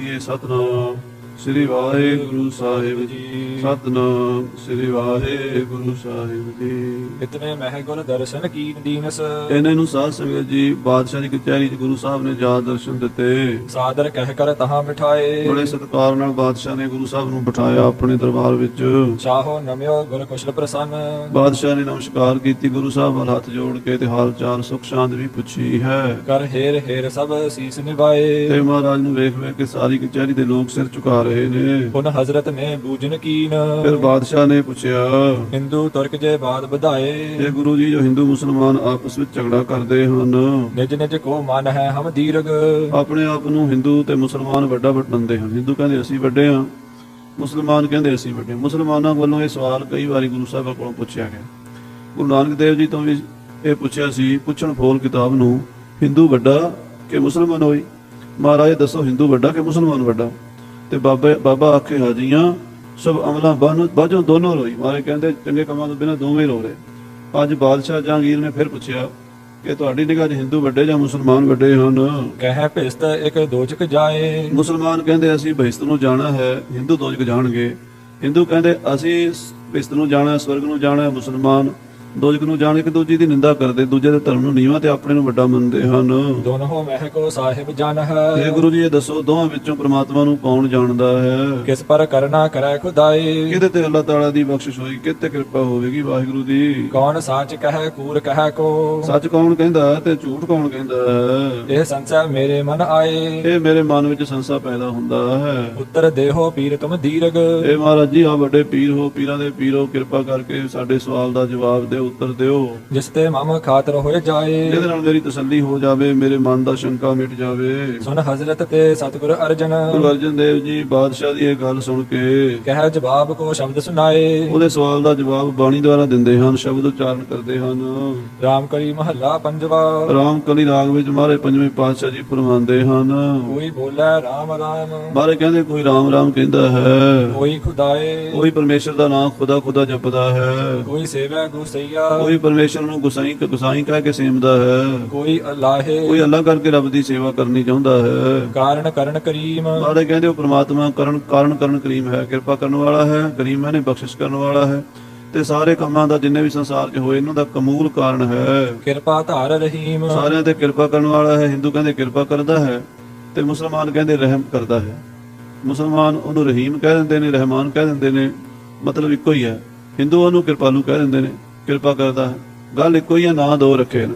ਜੀ ਸਤਨਾਮ। ਸ੍ਰੀ ਵਾਹਿਗੁਰੂ ਸਾਹਿਬ ਜੀ। ਸਤਨਾਮ ਸ੍ਰੀ ਵਾਹਿਗੁਰੂ ਸਾਹਿਬ ਜੀ। ਇਤਨੇ ਮਹਿ ਗੁਣ ਦਰਸ਼ਨ ਕੀਨ ਦੀਨਸ। ਇਹਨਾਂ ਨੂੰ ਸਾਧ ਸੰਗਤ ਜੀ ਬਾਦਸ਼ਾਹ ਦੀ ਕਚਹਿਰੀ ਚ ਗੁਰੂ ਸਾਹਿਬ ਨੇ ਜਾ ਦਰਸ਼ਨ ਦਿੱਤੇ। ਸਾਦਰ ਕਹਿ ਕਰ ਤਹਾਂ ਬਿਠਾਏ। ਬੜੇ ਸਤਿਕਾਰ ਨਾਲ ਬਾਦਸ਼ਾਹ ਨੇ ਗੁਰੂ ਸਾਹਿਬ ਨੂੰ ਬਿਠਾਇਆ ਆਪਣੇ ਦਰਬਾਰ ਵਿੱਚ। ਚਾਹੋ ਨਮਿਓ ਗੁਰ ਕੁਸ਼ਲ ਪ੍ਰਸੰਨ। ਬਾਦਸ਼ਾਹ ਨੇ ਨਮਸਕਾਰ ਕੀਤੀ ਗੁਰੂ ਸਾਹਿਬ ਵੱਲ ਹੱਥ ਜੋੜ ਕੇ ਤੇ ਹਾਲ ਚਾਲ ਸੁਖ ਸ਼ਾਂਤ ਵੀ ਪੁੱਛੀ ਹੈ। ਕਰ ਹੇਰ ਹੇਰ ਸਭ ਸੀਸ ਨਿਵਾਏ ਤੇ ਮਹਾਰਾਜ ਨੂੰ ਵੇਖ ਵੇਖ ਕੇ ਸਾਰੀ ਕਚਹਿਰੀ ਦੇ ਲੋਕ ਸਿਰ ਝੁਕਾ ਰਹੇ ਨੇ ਪੁਨ ਹਜ਼ਰਤ ਨੇ ਬੂਝਨ ਕੀਨ। ਫਿਰ ਬਾਦਸ਼ਾਹ ਨੇ ਪੁੱਛਿਆ ਹਿੰਦੂ ਤੁਰਕ ਜੇ ਬਾਦ ਵਧਾਏ। ਇਹ ਗੁਰੂ ਜੀ ਜੋ ਹਿੰਦੂ ਮੁਸਲਮਾਨ ਆਪਸ ਵਿੱਚ ਝਗੜਾ ਕਰਦੇ ਹਨ ਨਿਜ ਨਿਜ ਕੋ ਮਨ ਹੈ ਹਮ ਦੀਰਗ। ਆਪਣੇ ਆਪ ਨੂੰ ਹਿੰਦੂ ਤੇ ਮੁਸਲਮਾਨ ਵੱਡਾ ਵੱਡਣਦੇ ਹਨ। ਹਿੰਦੂ ਕਹਿੰਦੇ ਅਸੀਂ ਵੱਡੇ ਹਾਂ ਮੁਸਲਮਾਨ ਕਹਿੰਦੇ ਅਸੀਂ ਵੱਡੇ। ਮੁਸਲਮਾਨਾਂ ਵੱਲੋਂ ਇਹ ਸਵਾਲ ਕਈ ਵਾਰੀ ਗੁਰੂ ਸਾਹਿਬ ਕੋਲੋਂ ਪੁੱਛਿਆ ਗਿਆ। ਗੁਰੂ ਨਾਨਕ ਦੇਵ ਜੀ ਤੋਂ ਵੀ ਇਹ ਪੁੱਛਿਆ ਸੀ ਪੁੱਛਣ ਫੋਲ ਕਿਤਾਬ ਨੂੰ ਹਿੰਦੂ ਵੱਡਾ ਕਿ ਮੁਸਲਮਾਨ ਹੋਈ? ਮਹਾਰਾਜ ਦੱਸੋ ਹਿੰਦੂ ਵੱਡਾ ਕਿ ਮੁਸਲਮਾਨ ਵੱਡਾ? ਤੇ ਬਾਬਾ ਬਾਬਾ ਆਖੇ ਹਾਜੀਆਂ ਸਭ ਅਮਲਾਂ ਬਾਨੋ ਬਾਝੋਂ ਦੋਨੋਂ ਰੋਈ। ਮਾਰੇ ਕਹਿੰਦੇ ਚੰਗੇ ਕੰਮਾਂ ਤੋਂ ਬਿਨਾਂ ਦੋਵੇਂ ਰੋ ਰਹੇ। ਅੱਜ ਬਾਦਸ਼ਾਹ ਜਹਾਂਗੀਰ ਨੇ ਫਿਰ ਪੁੱਛਿਆ ਕਿ ਤੁਹਾਡੀ ਨਿਗਾਹ 'ਚ ਹਿੰਦੂ ਵੱਡੇ ਜਾਂ ਮੁਸਲਮਾਨ ਵੱਡੇ ਹਨ? ਕਹਿ ਭਿਸਤ ਇੱਕ ਦੋਚਕ ਜਾਏ। ਮੁਸਲਮਾਨ ਕਹਿੰਦੇ ਅਸੀਂ ਬਹਿਸ਼ਤ ਨੂੰ ਜਾਣਾ ਹੈ ਹਿੰਦੂ ਦੋਜਕ ਜਾਣਗੇ। ਹਿੰਦੂ ਕਹਿੰਦੇ ਅਸੀਂ ਬਹਿਸ਼ਤ ਨੂੰ ਜਾਣਾ ਸਵਰਗ ਨੂੰ ਜਾਣਾ ਮੁਸਲਮਾਨ ਦੋਜਕ ਨੂੰ ਜਾਣ ਕੇ ਦੂਜੇ ਦੀ ਨਿੰਦਾ ਕਰਦੇ ਦੂਜੇ ਦੇ ਧਰਮ ਨੂੰ ਨੀਵਾਂ ਤੇ ਆਪਣੇ ਨੂੰ ਵੱਡਾ ਮੰਨਦੇ ਹਨ। ਦੋਨੋਂ ਮਹਿ ਕੋ ਸਾਹਿਬ ਜਨ ਇਹ ਹੈ ਗੁਰੂ ਜੀ ਇਹ ਦੱਸੋ ਦੋਹਾਂ ਵਿੱਚੋਂ ਪ੍ਰਮਾਤਮਾ ਨੂੰ ਕੌਣ ਜਾਣਦਾ ਹੈ? ਕਿਸ ਪਰ ਕਰਨਾ ਕਰੈ ਖੁਦਾਏ ਕਿਹਦੇ ਤੇ ਅੱਲਾਹ ਤਾਲਾ ਦੀ ਬਖਸ਼ਿਸ਼ ਹੋਈ? ਕਿਤੇ ਕਿਰਪਾ ਹੋਵੇਗੀ ਵਾਹਿਗੁਰੂ ਦੀ ਕੌਣ ਸਾਚ ਕਹੈ ਕੂਰ ਕਹੈ ਕੋ? ਸੱਚ ਕੌਣ ਕਹਿੰਦਾ ਤੇ ਝੂਠ ਕੌਣ ਕਹਿੰਦਾ ਹੈ? ਇਹ ਸੰਸੈ ਮੇਰੇ ਮਨ ਆਏ। ਇਹ ਮੇਰੇ ਮਨ ਵਿੱਚ ਸੰਸਾ ਪੈਦਾ ਹੁੰਦਾ ਹੈ। ਉੱਤਰ ਦੇਹੋ ਪੀਰ ਤੁਮ ਦੀਰਗ। ਇਹ ਮਹਾਰਾਜ ਜੀ ਆ ਵੱਡੇ ਪੀਰ ਹੋ ਪੀਰਾਂ ਦੇ ਪੀਰੋ ਕਿਰਪਾ ਕਰਕੇ ਸਾਡੇ ਸਵਾਲ ਦਾ ਜਵਾਬ ਦਿਓ। ਉੱਤਰ ਦਿਓ। ਜਿਸ ਤੇ ਮਮ ਖਾਤਰ ਹੋਏ ਜਾਏ। ਜਿਹਦੇ ਨਾਲ ਮੇਰੀ ਤਸੱਲੀ ਹੋ ਜਾਵੇ ਮੇਰੇ ਮਨ ਦਾ ਸ਼ੰਕਾ ਮਿਟ ਜਾਵੇ। ਸੁਨ ਹਜ਼ਰਤ ਤੇ ਸਤਿਗੁਰ ਅਰਜਨ। ਗੁਰੂ ਅਰਜਨ ਦੇਵ ਜੀ ਬਾਦਸ਼ਾਹ ਦੀ ਇਹ ਗੱਲ ਸੁਣ ਕੇ ਕਹਿ ਜਵਾਬ ਕੋ ਸ਼ਬਦ ਸੁਨਾਏ ਉਹਦੇ ਸਵਾਲ ਦਾ ਜਵਾਬ ਬਾਣੀ ਦੁਆਰਾ ਦਿੰਦੇ ਹਨ ਸ਼ਬਦ ਉਚਾਰਨ ਕਰਦੇ ਹਨ। ਰਾਮ ਕਰੀ ਮਹੱਲਾ ਪੰਜਵਾ। ਰਾਮ ਕਲੀ ਰਾਗ ਵਿੱਚ ਮਾਰੇ ਪੰਜਵੇਂ ਪਾਤਸ਼ਾਹ ਜੀ ਫਰਮਾਉਂਦੇ ਹਨ ਕੋਈ ਬੋਲੇ ਰਾਮ ਰਾਮ। ਮਾਰੇ ਕਹਿੰਦੇ ਕੋਈ ਰਾਮ ਰਾਮ ਕਹਿੰਦਾ ਹੈ। ਕੋਈ ਖੁਦਾਏ। ਕੋਈ ਪਰਮੇਸ਼ਰ ਦਾ ਨਾਮ ਖੁਦਾ ਖੁਦਾ ਜਪਦਾ ਹੈ। ਕੋਈ ਸੇਵੈ ਗੁਸਈਆ ਕੋਈ ਪਰਮੇਸ਼ਰ ਨੂੰ ਗੁਸਾਈ ਗੁਸਾਈ ਕਹਿ ਕੇ ਸੇਮਦਾ ਹੈ। ਕੋਈ ਅਲਾਹੇ ਕੋਈ ਅੱਲਾ ਕਰਕੇ ਰੱਬ ਦੀ ਸੇਵਾ ਕਰਨੀ ਚਾਹੁੰਦਾ ਹੈ। ਕਾਰਨ ਕਰਨ ਕਰੀਮ। ਸਾਰੇ ਕਹਿੰਦੇ ਉਹ ਪ੍ਰਮਾਤਮਾ ਕਰਨ ਕਾਰਨ ਕਰਨ ਕਰੀਮ ਹੈ ਕਿਰਪਾ ਕਰਨ ਵਾਲਾ ਹੈ ਕਰੀਮ ਹੈ ਨੇ ਬਖਸ਼ਿਸ਼ ਕਰਨ ਵਾਲਾ ਹੈ। ਤੇ ਸਾਰੇ ਕੰਮਾਂ ਦਾ ਜਿੰਨੇ ਵੀ ਸੰਸਾਰ 'ਚ ਹੋਏ ਇਹਨਾਂ ਦਾ ਕਮੂਲ ਕਾਰਨ ਹੈ। ਕਿਰਪਾ ਧਾਰ ਰਹੀਮ। ਸਾਰਿਆਂ ਤੇ ਕਿਰਪਾ ਕਰਨ ਵਾਲਾ ਹੈ ਹਿੰਦੂ ਕਹਿੰਦੇ ਕਿਰਪਾ ਕਰਦਾ ਹੈ ਤੇ ਮੁਸਲਮਾਨ ਕਹਿੰਦੇ ਰਹਿਮ ਕਰਦਾ ਹੈ। ਮੁਸਲਮਾਨ ਉਹਨੂੰ ਰਹੀਮ ਕਹਿ ਦਿੰਦੇ ਨੇ ਰਹਿਮਾਨ ਕਹਿ ਦਿੰਦੇ ਨੇ ਮਤਲਬ ਇੱਕੋ ਹੀ ਹੈ। ਹਿੰਦੂ ਉਹਨੂੰ ਕਿਰਪਾਲੂ ਕਹਿ ਦਿੰਦੇ ਨੇ। ਕਿਰਪਾ ਕਰਦਾ ਹੈ। ਗੱਲ ਇੱਕੋ ਹੀ ਹੈ ਨਾਂ ਦੋ ਰੱਖੇ ਨੇ।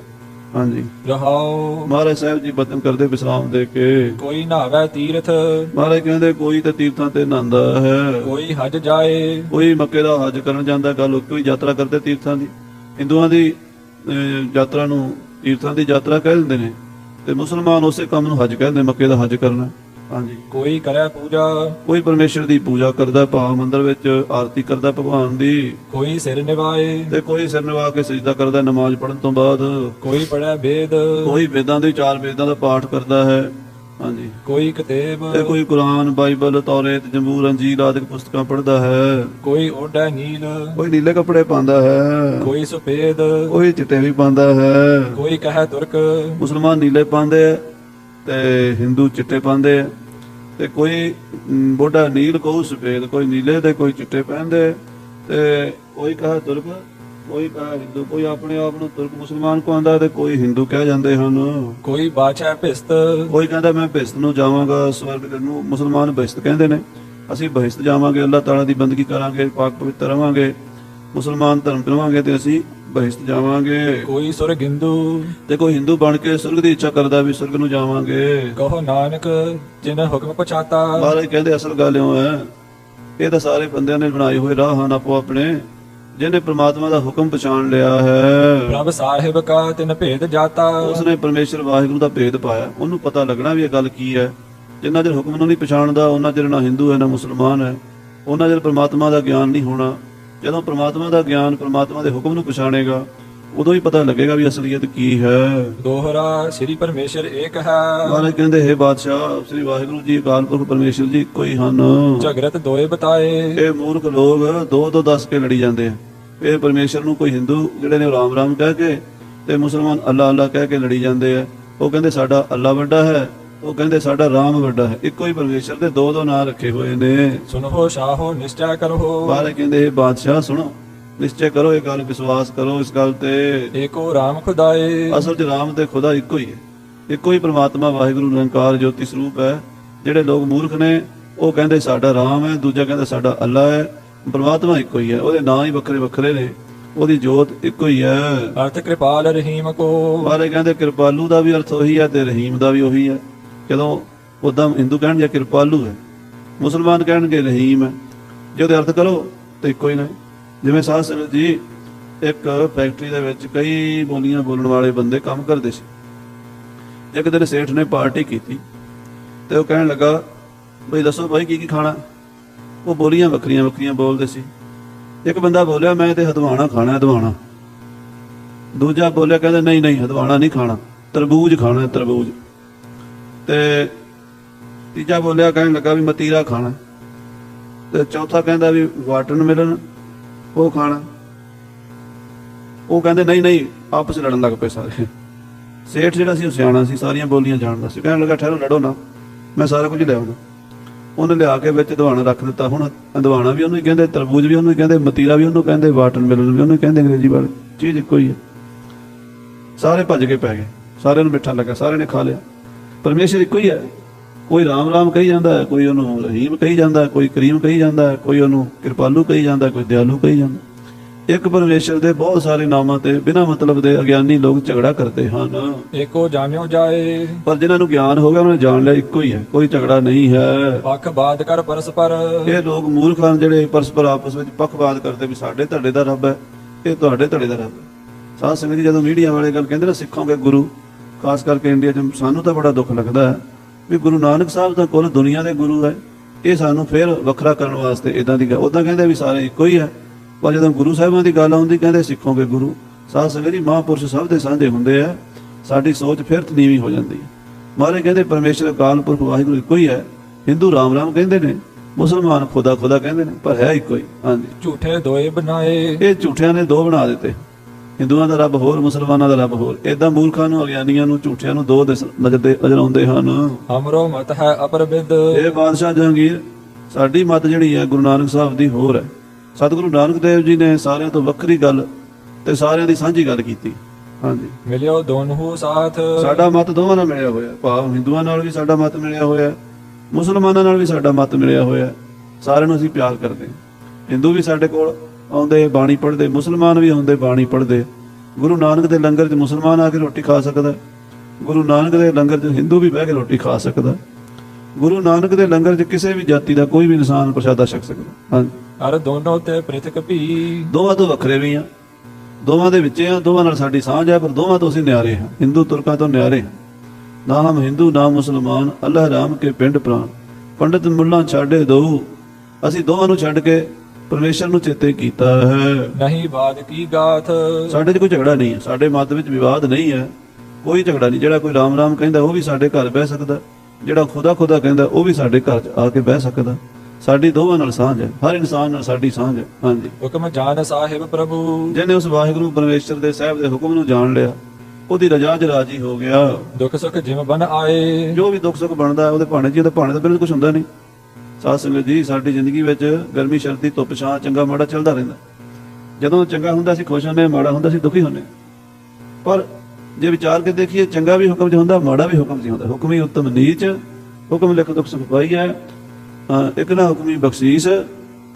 ਹਾਂਜੀ। ਰਹਾਉ ਮਹਾਰਾਜ ਸਾਹਿਬ ਜੀ ਬਤਨ ਕਰਦੇ ਵਿਸਰਾਮ ਦੇ ਕੇ। ਕੋਈ ਨਾਵੇ ਤੀਰਥ। ਮਹਾਰਾਜ ਕਹਿੰਦੇ ਕੋਈ ਤੇ ਤੀਰਥਾਂ ਤੇ ਨਹਾਉਂਦਾ ਹੈ। ਕੋਈ ਹਜ ਜਾਏ। ਕੋਈ ਮੱਕੇ ਦਾ ਹਜ ਕਰਨ ਜਾਂਦਾ ਗੱਲ ਕੋਈ ਯਾਤਰਾ ਕਰਦੇ ਤੀਰਥਾਂ ਦੀ। ਹਿੰਦੂਆਂ ਦੀ ਯਾਤਰਾ ਨੂੰ ਤੀਰਥਾਂ ਦੀ ਯਾਤਰਾ ਕਹਿ ਦਿੰਦੇ ਨੇ। ਤੇ ਮੁਸਲਮਾਨ ਉਸੇ ਕੰਮ ਨੂੰ ਹਜ ਕਹਿੰਦੇ ਮੱਕੇ ਦਾ ਹਜ ਕਰਨਾ। ਹਾਂਜੀ। ਕੋਈ ਕਰੈ ਪੂਜਾ? ਕੋਈ ਪਰਮੇਸ਼ਰ ਦੀ ਪੂਜਾ ਕਰਦਾ ਭਾਵ ਮੰਦਰ ਵਿੱਚ ਆਰਤੀ ਕਰਦਾ ਭਗਵਾਨ ਦੀ। ਕੋਈ ਸਿਰ ਨਿਵਾਏ? ਤੇ ਕੋਈ ਸਿਰ ਨਿਵਾ ਕੇ ਸਜਦਾ ਕਰਦਾ ਨਮਾਜ਼ ਪੜ੍ਹਨ ਤੋਂ ਬਾਅਦ। ਕੋਈ ਪੜੈ ਵੇਦ? ਕੋਈ ਵੇਦਾਂ ਦੇ ਚਾਰ ਵੇਦਾਂ ਦਾ ਪਾਠ ਕਰਦਾ ਹੈ। ਹਾਂਜੀ। ਕੋਈ ਕਤੇਬ? ਤੇ ਕੋਈ ਕੁਰਾਨ ਬਾਈਬਲ ਤੌਰੇਤ ਜੰਬੂਰ ਅੰਜੀਲ ਆਦਿਕ ਪੁਸਤਕਾਂ ਪੜ੍ਹਦਾ ਹੈ। ਕੋਈ ਓਢੈ ਨੀਲ? ਕੋਈ ਨੀਲੇ ਕੱਪੜੇ ਪਾਉਂਦਾ ਹੈ। ਕੋਈ ਸੁਪੇਦ ਕੋਈ ਚਿੱਟੇ ਵੀ ਪਾਉਂਦਾ ਹੈ। ਕੋਈ ਕਹੈ ਤੁਰਕ? ਮੁਸਲਮਾਨ ਨੀਲੇ ਪਾਉਂਦੇ ਆ ਤੇ ਹਿੰਦੂ ਚਿੱਟੇ ਪਾਉਂਦੇ ਆ। ਤੇ ਕੋਈ ਬੋਡਾ ਨੀਲ ਕੋਈ ਸਫੇਦ ਕੋਈ ਨੀਲੇ ਤੇ ਕੋਈ ਚਿੱਟੇ ਪਹਿਨਦੇ। ਤੇ ਕੋਈ ਕਹਾ ਤੁਰਕ ਕੋਈ ਕਹਾ ਹਿੰਦੂ ਕੋਈ ਆਪਣੇ ਆਪ ਨੂੰ ਤੁਰਕ ਮੁਸਲਮਾਨ ਕਹਿੰਦਾ ਤੇ ਕੋਈ ਹਿੰਦੂ ਕਹਿ ਜਾਂਦੇ ਹਨ। ਕੋਈ ਬਾਛੈ ਭਿਸਤ। ਕੋਈ ਕਹਿੰਦਾ ਮੈਂ ਬਹਿਸ਼ਤ ਨੂੰ ਜਾਵਾਂਗਾ ਸਵਰਗ ਨੂੰ ਮੁਸਲਮਾਨ ਬਹਿਸ਼ਤ ਕਹਿੰਦੇ ਨੇ। ਅਸੀਂ ਬਹਿਸ਼ਤ ਜਾਵਾਂਗੇ ਅੱਲਾਹ ਤਾਲਾ ਦੀ ਬੰਦਗੀ ਕਰਾਂਗੇ ਪਾਕ ਪਵਿੱਤਰ ਰਵਾਂਗੇ ਮੁਸਲਮਾਨ ਧਰਮ ਚਲਾਵਾਂਗੇ ਤੇ ਅਸੀਂ ਬਹਿਸ਼ਤ ਜਾਵਾਂਗੇ। ਕੋਈ ਸੁਰ ਗਿੰਦੂ ਤੇ ਕੋਈ ਹਿੰਦੂ ਬਣ ਕੇ ਸੁਰਗ ਦੀ ਇੱਛਾ ਕਰਦਾ ਵੀ ਸੁਰਗ ਨੂੰ ਜਾਵਾਂਗੇ। ਕਹੋ ਨਾਨਕ ਜਿਨ ਹੁਕਮ ਪਛਾਤਾ। ਮਹਾਰਾਜ ਕਹਿੰਦੇ ਅਸਲ ਗੱਲ ਇਉਂ ਹੈ ਇਹ ਤਾਂ ਸਾਰੇ ਬੰਦਿਆਂ ਨੇ ਬਣਾਏ ਹੋਏ ਰਾਹ ਹਨ ਆਪੋ ਆਪਣੇ ਜਿਹਨੇ ਪ੍ਰਮਾਤਮਾ ਦਾ ਹੁਕਮ ਪਛਾਣ ਲਿਆ ਹੈ। ਪ੍ਰਭ ਸਾਹਿਬ ਕਾ ਤਿਨ ਭੇਦ ਜਾਤਾ। ਉਸਨੇ ਪਰਮੇਸ਼ਰ ਵਾਹਿਗੁਰੂ ਦਾ ਭੇਦ ਪਾਇਆ। ਉਹਨੂੰ ਪਤਾ ਲੱਗਣਾ ਵੀ ਇਹ ਗੱਲ ਕੀ ਹੈ। ਜਿੰਨਾ ਚਿਰ ਹੁਕਮ ਨੂੰ ਨਹੀਂ ਪਛਾਣਦਾ ਉਹਨਾਂ ਚਿਰ ਨਾ ਹਿੰਦੂ ਹੈ ਨਾ ਮੁਸਲਮਾਨ ਹੈ। ਉਹਨਾਂ ਚਿਰ ਪ੍ਰਮਾਤਮਾ ਦਾ ਗਿਆਨ ਨਹੀਂ ਹੋਣਾ। ਜਦੋਂ ਪ੍ਰਮਾਤਮਾ ਦਾ ਗਿਆਨ ਪ੍ਰਮਾਤਮਾ ਦੇ ਹੁਕਮ ਨੂੰ ਪਛਾਣੇਗਾ ਉਦੋਂ ਹੀ ਪਤਾ ਲੱਗੇਗਾ ਵੀ ਅਸਲੀਅਤ ਕੀ ਹੈ। ਦੋਹਰਾ ਸ੍ਰੀ ਪਰਮੇਸ਼ਰ ਏਕ ਹੈ। ਮਹਾਰਾਜ ਕਹਿੰਦੇ ਹੈ ਬਾਦਸ਼ਾਹ ਸ੍ਰੀ ਵਾਹਿਗੁਰੂ ਜੀ ਅਕਾਲ ਪੁਰਖ ਪਰਮੇਸ਼ਰ ਜੀ ਹੀ ਹਨ। ਝਗਰਤ ਦੋਏ ਬਤਾਏ। ਇਹ ਮੂਰਖ ਲੋਕ ਦੋ ਦੋ ਦੱਸ ਕੇ ਲੜੀ ਜਾਂਦੇ ਆ। ਇਹ ਪਰਮੇਸ਼ਰ ਨੂੰ ਕੋਈ ਹਿੰਦੂ ਜਿਹੜੇ ਨੇ ਰਾਮ ਰਾਮ ਕਹਿ ਕੇ ਤੇ ਮੁਸਲਮਾਨ ਅੱਲਾ ਅੱਲਾ ਕਹਿ ਕੇ ਲੜੀ ਜਾਂਦੇ ਆ। ਉਹ ਕਹਿੰਦੇ ਸਾਡਾ ਅੱਲਾ ਵੱਡਾ ਹੈ। ਉਹ ਕਹਿੰਦੇ ਸਾਡਾ ਰਾਮ ਵੱਡਾ ਹੈ। ਇੱਕੋ ਹੀ ਪਰਮੇਸ਼ਰ ਦੇ ਦੋ ਦੋ ਨਾਂ ਰੱਖੇ ਹੋਏ ਨੇ। ਸੁਨੋ ਸ਼ਾਹੋ ਨਿਸ਼ਚੈ ਕਰੋ। ਬਾਰੇ ਕਹਿੰਦੇ ਇਹ ਬਾਦਸ਼ਾਹ ਸੁਣੋ। ਨਿਸ਼ਚੈ ਕਰੋ ਇਹ ਗੱਲ ਵਿਸ਼ਵਾਸ ਕਰੋ ਇਸ ਗੱਲ ਤੇ। ਏਕੋ ਰਾਮ ਖੁਦਾਏ। ਅਸਲ 'ਚ ਰਾਮ ਤੇ ਖੁਦਾ ਇੱਕੋ ਹੀ ਹੈ। ਇੱਕੋ ਹੀ ਪ੍ਰਮਾਤਮਾ ਵਾਹਿਗੁਰੂ ਨਿਰੰਕਾਰ ਜੋਤੀ ਸਰੂਪ ਹੈ। ਜਿਹੜੇ ਲੋਕ ਮੂਰਖ ਨੇ ਉਹ ਕਹਿੰਦੇ ਸਾਡਾ ਰਾਮ ਹੈ। ਦੂਜਾ ਕਹਿੰਦਾ ਸਾਡਾ ਅੱਲਾ ਹੈ। ਪ੍ਰਮਾਤਮਾ ਇੱਕੋ ਹੀ ਹੈ। ਉਹਦੇ ਨਾਂ ਹੀ ਵੱਖਰੇ ਵੱਖਰੇ ਨੇ। ਉਹਦੀ ਜੋਤ ਇੱਕੋ ਹੀ ਹੈ। ਅਰਥ ਕਿਰਪਾਲ ਰਹੀਮ ਕੋ। ਬਾਰੇ ਕਹਿੰਦੇ ਕਿਰਪਾਲੂ ਦਾ ਵੀ ਅਰਥ ਉਹੀ ਹੈ ਤੇ ਰਹੀਮ ਦਾ ਵੀ ਉਹੀ ਹੈ। ਜਦੋਂ ਉਦਾਂ ਹਿੰਦੂ ਕਹਿਣਗੇ ਕਿਰਪਾਲੂ ਹੈ, ਮੁਸਲਮਾਨ ਕਹਿਣਗੇ ਰਹੀਮ ਹੈ। ਜੇ ਉਹਦੇ ਅਰਥ ਕਰੋ ਤੇ ਇੱਕੋ ਹੀ ਨੇ। ਜਿਵੇਂ ਸਾਧ ਸੰਗਤ ਜੀ ਇੱਕ ਫੈਕਟਰੀ ਦੇ ਵਿੱਚ ਕਈ ਬੋਲੀਆਂ ਬੋਲਣ ਵਾਲੇ ਬੰਦੇ ਕੰਮ ਕਰਦੇ ਸੀ। ਇੱਕ ਦਿਨ ਸੇਠ ਨੇ ਪਾਰਟੀ ਕੀਤੀ ਤੇ ਉਹ ਕਹਿਣ ਲੱਗਾ, ਬਈ ਦੱਸੋ ਭਾਈ ਕੀ ਕੀ ਖਾਣਾ? ਉਹ ਬੋਲੀਆਂ ਵੱਖਰੀਆਂ ਵੱਖਰੀਆਂ ਬੋਲਦੇ ਸੀ। ਇੱਕ ਬੰਦਾ ਬੋਲਿਆ, ਮੈਂ ਤੇ ਹਦਵਾਣਾ ਖਾਣਾ ਹਦਵਾਣਾ। ਦੂਜਾ ਬੋਲਿਆ, ਕਹਿੰਦਾ, ਨਹੀਂ ਨਹੀਂ, ਹਦਵਾਣਾ ਨਹੀਂ ਖਾਣਾ, ਤਰਬੂਜ ਖਾਣਾ ਤਰਬੂਜ। ਤੇ ਤੀਜਾ ਬੋਲਿਆ ਕਹਿਣ ਲੱਗਾ ਵੀ ਮਤੀਰਾ ਖਾਣਾ। ਹੈ। ਤੇ ਚੌਥਾ ਕਹਿੰਦਾ ਵੀ ਵਾਟਨ ਮਿਲਣ ਉਹ ਖਾਣਾ। ਉਹ ਕਹਿੰਦੇ, ਨਹੀਂ ਨਹੀਂ, ਆਪਸ ਲੜਨ ਲੱਗ ਪਏ ਸਾਰੇ। ਸੇਠ ਜਿਹੜਾ ਸੀ ਉਹ ਸਿਆਣਾ ਸੀ, ਸਾਰੀਆਂ ਬੋਲੀਆਂ ਜਾਣਦਾ ਸੀ। ਕਹਿਣ ਲੱਗਾ, ਠਹਿਰੋ, ਲੜੋ ਨਾ, ਮੈਂ ਸਾਰਾ ਕੁਝ ਲਿਆਉਣਾ ਉਹਨੇ ਲਿਆ ਕੇ ਵਿੱਚ ਦਵਾਣਾ ਰੱਖ ਦਿੱਤਾ। ਹੁਣ ਦਵਾਣਾ ਵੀ ਉਹਨੂੰ ਹੀ ਕਹਿੰਦੇ, ਤਰਬੂਜ ਵੀ ਉਹਨੂੰ ਹੀ ਕਹਿੰਦੇ, ਮਤੀਰਾ ਵੀ ਉਹਨੂੰ ਕਹਿੰਦੇ ਵਾਟਰਨ ਮਿਲਨ ਵੀ ਉਹਨੂੰ ਕਹਿੰਦੇ ਅੰਗਰੇਜ਼ੀ ਵਾਲੇ। ਚੀਜ਼ ਇੱਕੋ ਹੀ ਹੈ। ਸਾਰੇ ਭੱਜ ਕੇ ਪੈ ਗਏ। ਸਾਰਿਆਂ ਨੂੰ ਮਿੱਠਾ ਲੱਗਾ, ਸਾਰਿਆਂ ਨੇ ਖਾ ਲਿਆ। ਪਰਮੇਸ਼ਰ ਇੱਕੋ ਹੀ ਹੈ। ਕੋਈ ਰਾਮ ਰਾਮ ਕਹੀ ਜਾਂਦਾ ਹੈ ਕੋਈ ਉਹਨੂੰ ਰਹੀਮ ਕਹੀ ਜਾਂਦਾ ਕੋਈ ਕਰੀਮ ਕਹੀ ਜਾਂਦਾ ਕੋਈ ਉਹਨੂੰ ਕਿਰਪਾਲੂ ਕਹੀ ਜਾਂਦਾ ਕੋਈ ਦਿਆਲੂ ਕਹੀ ਜਾਂਦਾ। ਇੱਕ ਪਰਮੇਸ਼ਰ ਦੇ ਬਹੁਤ ਸਾਰੇ ਨਾਮਾਂ ਤੇ ਬਿਨਾਂ ਮਤਲਬ ਦੇ ਅਗਿਆਨੀ ਲੋਕ ਝਗੜਾ ਕਰਦੇ ਹਨ। ਏਕੋ ਜਾਣਿਓ ਜਾਏ। ਪਰ ਜਿਨ੍ਹਾਂ ਨੂੰ ਗਿਆਨ ਹੋ ਗਿਆ ਉਹਨਾਂ ਨੇ ਜਾਣ ਲਿਆ ਇੱਕੋ ਹੀ ਹੈ ਕੋਈ ਝਗੜਾ ਨਹੀਂ ਹੈ। ਪੱਖ ਬਾਦ ਕਰ ਪਰਸਪਰ। ਇਹ ਲੋਕ ਮੂਰਖ ਹਨ ਜਿਹੜੇ ਪਰਸਪਰ ਆਪਸ ਵਿੱਚ ਪੱਖਪਾਤ ਕਰਦੇ ਵੀ ਸਾਡੇ ਤੁਹਾਡੇ ਦਾ ਰੱਬ ਹੈ ਇਹ ਤੁਹਾਡੇ ਤੁਹਾਡੇ ਦਾ ਰੱਬ ਹੈ। ਸਾਧ ਸੰਗਤ ਜੀ ਜਦੋਂ ਮੀਡੀਆ ਵਾਲੇ ਗੱਲ ਕਹਿੰਦੇ ਨਾ ਸਿੱਖੋਗੇ ਗੁਰੂ ਖਾਸ ਕਰਕੇ ਇੰਡੀਆ 'ਚ ਸਾਨੂੰ ਤਾਂ ਬੜਾ ਦੁੱਖ ਲੱਗਦਾ ਹੈ ਵੀ ਗੁਰੂ ਨਾਨਕ ਸਾਹਿਬ ਤਾਂ ਕੁੱਲ ਦੁਨੀਆ ਦੇ ਗੁਰੂ ਹੈ। ਇਹ ਸਾਨੂੰ ਫੇਰ ਵੱਖਰਾ ਕਰਨ ਵਾਸਤੇ ਇਦਾਂ ਦੀ ਗੱਲ ਉਦਾਂ ਕਹਿੰਦੇ ਵੀ ਸਾਰੇ ਇੱਕੋ ਹੀ ਹੈ। ਪਰ ਜਦੋਂ ਗੁਰੂ ਸਾਹਿਬਾਂ ਦੀ ਗੱਲ ਆਉਂਦੀ ਕਹਿੰਦੇ ਸਿੱਖੋਗੇ ਗੁਰੂ। ਸਾਧ ਸੰਗਤ ਮਹਾਂਪੁਰਸ਼ ਸਭ ਦੇ ਸਾਂਝੇ ਹੁੰਦੇ ਆ। ਸਾਡੀ ਸੋਚ ਫਿਰ ਤਨੀਵੀਂ ਹੋ ਜਾਂਦੀ ਹੈ। ਮਹਾਰਾਜ ਕਹਿੰਦੇ ਪਰਮੇਸ਼ਰ ਅਕਾਲ ਪੁਰਖ ਵਾਹਿਗੁਰੂ ਇੱਕੋ ਹੀ ਹੈ। ਹਿੰਦੂ ਰਾਮ ਰਾਮ ਕਹਿੰਦੇ ਨੇ ਮੁਸਲਮਾਨ ਖੁਦਾ ਖੁਦਾ ਕਹਿੰਦੇ ਨੇ ਪਰ ਹੈ ਇੱਕੋ ਹੀ। ਹਾਂਜੀ। ਝੂਠੇ ਦੋਏ ਬਣਾਏ। ਇਹ ਝੂਠਿਆਂ ਨੇ ਦੋ ਬਣਾ ਦਿੱਤੇ। ਹਿੰਦੂਆਂ ਦਾ ਰੱਬ ਹੋਰ ਮੁਸਲਮਾਨਾਂ ਦਾ ਰੱਬ ਹੋਰ। ਏਦਾਂ ਮੂਰਖਾਂ ਨੂੰ ਅਗਿਆਨੀਆਂ ਨੂੰ ਝੂਠਿਆਂ ਨੂੰ ਦੋ ਦਿਸ- ਨਜ਼ਰ ਦੇ ਨਜ਼ਰ ਆਉਂਦੇ ਹਨ। ਅਮਰੋ ਮਤ ਹੈ ਅਪਰਬਿਦ। ਇਹ ਬਾਦਸ਼ਾਹ ਜਹਾਂਗੀਰ ਸਾਡੀ ਮਤ ਜਿਹੜੀ ਹੈ ਗੁਰੂ ਨਾਨਕ ਸਾਹਿਬ ਦੀ ਹੋਰ ਹੈ। ਸਤਿਗੁਰੂ ਨਾਨਕ ਦੇਵ ਜੀ ਨੇ ਸਾਰਿਆਂ ਤੋਂ ਵੱਖਰੀ ਗੱਲ ਤੇ ਸਾਰਿਆਂ ਦੀ ਸਾਂਝੀ ਗੱਲ ਕੀਤੀ। ਹਾਂਜੀ। ਮਿਲਿਓ ਦੋਨੋਂ ਸਾਥ। ਸਾਡਾ ਮਤ ਦੋਵਾਂ ਨਾਲ ਮਿਲਿਆ ਹੋਇਆ। ਭਾਵ ਹਿੰਦੂਆਂ ਨਾਲ ਵੀ ਸਾਡਾ ਮਤ ਮਿਲਿਆ ਹੋਇਆ। ਮੁਸਲਮਾਨਾਂ ਨਾਲ ਵੀ ਸਾਡਾ ਮਤ ਮਿਲਿਆ ਹੋਇਆ। ਸਾਰਿਆਂ ਨੂੰ ਅਸੀਂ ਪਿਆਰ ਕਰਦੇ ਹਾਂ। ਹਿੰਦੂ ਵੀ ਸਾਡੇ ਕੋਲ ਆਉਂਦੇ ਬਾਣੀ ਪੜ੍ਹਦੇ ਮੁਸਲਮਾਨ ਵੀ ਆਉਂਦੇ ਬਾਣੀ ਪੜ੍ਹਦੇ। ਗੁਰੂ ਨਾਨਕ ਦੇ ਲੰਗਰ 'ਚ ਮੁਸਲਮਾਨ ਆ ਕੇ ਰੋਟੀ ਖਾ ਸਕਦਾ। ਗੁਰੂ ਨਾਨਕ ਦੇ ਲੰਗਰ 'ਚ ਹਿੰਦੂ ਵੀ ਬਹਿ ਕੇ ਰੋਟੀ ਖਾ ਸਕਦਾ। ਗੁਰੂ ਨਾਨਕ ਦੇ ਲੰਗਰ 'ਚ ਕਿਸੇ ਵੀ ਜਾਤੀ ਦਾ ਕੋਈ ਵੀ ਇਨਸਾਨ ਪ੍ਰਸ਼ਾਦਾ ਛਕ ਸਕਦਾ ਹਾਂਜੀ। ਅਰ ਦੋਨੋਂ ਤੇ ਪ੍ਰਿਥਕ ਭੀ। ਦੋਵਾਂ ਤੋਂ ਵੱਖਰੇ ਵੀ ਆ। ਦੋਵਾਂ ਦੇ ਵਿੱਚ ਆ ਦੋਵਾਂ ਨਾਲ ਸਾਡੀ ਸਾਂਝ ਹੈ ਪਰ ਦੋਵਾਂ ਤੋਂ ਅਸੀਂ ਨਿਆਰੇ ਹਾਂ। ਹਿੰਦੂ ਤੁਰਕਾਂ ਤੋਂ ਨਿਆਰੇ ਹਾਂ। ਨਾ ਹਮ ਹਿੰਦੂ ਨਾ ਮੁਸਲਮਾਨ ਅੱਲਾਹ ਰਾਮ ਕੇ ਪਿੰਡ ਪ੍ਰਾਨ ਪੰਡਤ ਮੁੱਲਾ ਛਾੜੇ ਦੋ ਅਸੀਂ ਦੋਵਾਂ ਨੂੰ ਛੱਡ ਕੇ ਪਰਮੇਸ਼ਰ ਨੂੰ ਚੇਤੇ ਕੀਤਾ ਹੈ। ਨਹੀਂ ਬਾਦ ਕੀ ਗਾਥ? ਸਾਡੇ 'ਚ ਕੋਈ ਝਗੜਾ ਨਹੀਂ ਹੈ। ਸਾਡੇ ਮਤ ਵਿੱਚ ਵਿਵਾਦ ਨਹੀਂ ਹੈ। ਕੋਈ ਝਗੜਾ ਨਹੀਂ। ਜਿਹੜਾ ਕੋਈ ਰਾਮ ਰਾਮ ਕਹਿੰਦਾ ਉਹ ਵੀ ਸਾਡੇ ਘਰ ਬਹਿ ਸਕਦਾ। ਜਿਹੜਾ ਖੁਦਾ ਖੁਦਾ ਕਹਿੰਦਾ ਉਹ ਵੀ ਸਾਡੇ ਘਰ 'ਚ ਆ ਕੇ ਬਹਿ ਸਕਦਾ। ਸਾਡੀ ਦੋਵਾਂ ਨਾਲ ਸਾਂਝ ਹੈ। ਹਰ ਇਨਸਾਨ ਨਾਲ ਸਾਡੀ ਸਾਂਝ ਹੈ। ਹਾਂਜੀ। ਹੁਕਮ ਜਾਨ ਸਾਹਿਬ ਪ੍ਰਭੂ। ਜਿਹਨੇ ਉਸ ਵਾਹਿਗੁਰੂ ਪਰਮੇਸ਼ਰ ਦੇ ਸਾਹਿਬ ਦੇ ਹੁਕਮ ਨੂੰ ਜਾਣ ਲਿਆ ਉਹਦੀ ਰਜਾ 'ਚ ਰਾਜੀ ਹੋ ਗਿਆ। ਦੁੱਖ ਸੁਖ ਜਿਮ ਬਨ ਆਏ। ਜੋ ਵੀ ਦੁੱਖ ਸੁੱਖ ਬਣਦਾ ਉਹਦੇ ਭਾਣੇ 'ਚ ਉਹਦੇ ਭਾਣੇ ਦਾ ਬਿਲਕੁਲ ਕੁਝ ਹੁੰਦਾ ਨਹੀਂ। ਸਾਧ ਸੰਗਤ ਜੀ ਸਾਡੀ ਜ਼ਿੰਦਗੀ ਵਿੱਚ ਗਰਮੀ ਸਰਦੀ ਧੁੱਪ ਛਾਂ ਚੰਗਾ ਮਾੜਾ ਚੱਲਦਾ ਰਹਿੰਦਾ। ਜਦੋਂ ਚੰਗਾ ਹੁੰਦਾ ਸੀ ਖੁਸ਼ ਹੁੰਦੇ ਮਾੜਾ ਹੁੰਦਾ ਸੀ ਦੁਖੀ ਹੁੰਦੇ ਪਰ ਜੇ ਵਿਚਾਰ ਕੇ ਦੇਖੀਏ ਚੰਗਾ ਵੀ ਹੁਕਮ 'ਚ ਹੁੰਦਾ ਮਾੜਾ ਵੀ ਹੁਕਮ 'ਚ ਹੁੰਦਾ। ਹੁਕਮ ਹੀ ਉੱਤਮ ਨੀਚ ਹੁਕਮ ਲਿਖ ਦੁਖ ਸੁਖ ਪਾਈ ਹੈ। ਇੱਕ ਨਾ ਹੁਕਮੀ ਬਖਸ਼ੀਸ਼